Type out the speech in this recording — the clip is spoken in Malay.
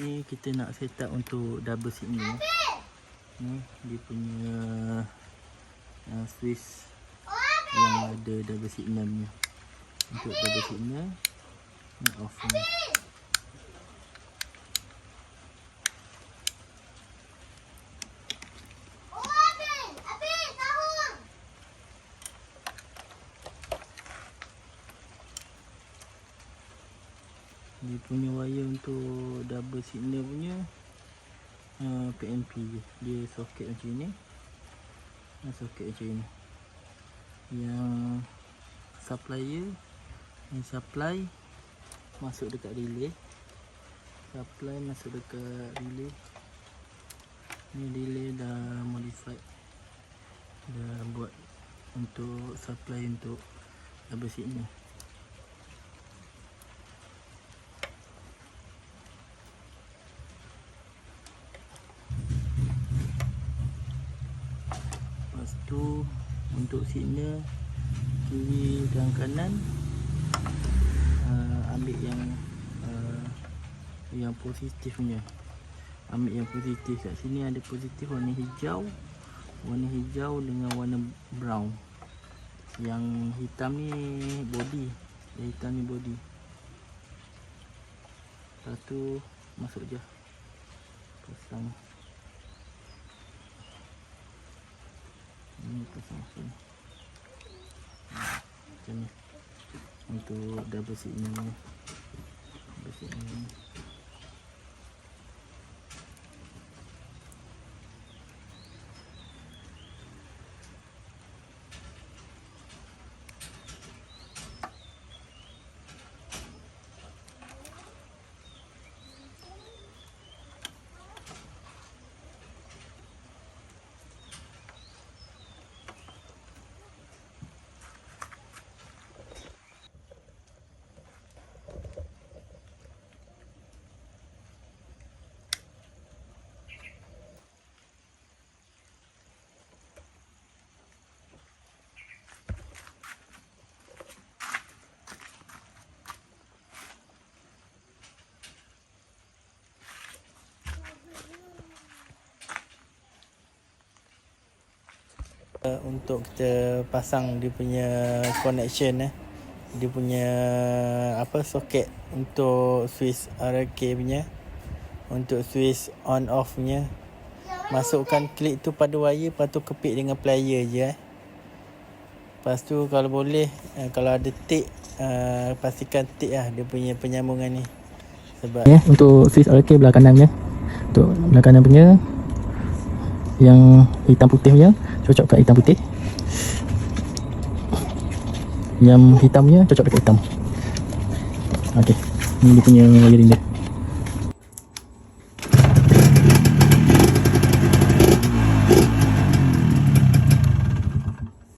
Ni kita nak set up untuk double signal. Ni dia punya uh, switch yang ada double signal ni. Untuk double signal ni off ni. Dia punya wire untuk double signal punya uh, PNP je. Dia soket macam ni. Uh, soket macam ni. Yang supplier yang supply masuk dekat relay. Supply masuk dekat relay. Ni relay dah modified. Dah buat untuk supply untuk double signal. Lepas tu untuk signal kiri dan kanan uh, ambil yang uh, yang positifnya. Ambil yang positif kat sini ada positif warna hijau, warna hijau dengan warna brown. Yang hitam ni body, yang hitam ni body. Lepas tu masuk je. Pasang Pasang sini. Macam ni. Untuk double signal ni. Double signal ni. Untuk kita pasang dia punya connection eh. Dia punya apa soket untuk switch RK punya untuk switch on off punya. Masukkan klik tu pada wire lepas tu kepit dengan plier je eh. Lepas tu kalau boleh uh, kalau ada tik uh, pastikan tik lah dia punya penyambungan ni. Sebab ya untuk switch RK belah kanan punya. Untuk belah kanan punya yang hitam putih punya cocok kat hitam putih. Yang hitam punya cocok dekat hitam. Okey ni dia punya wiring dia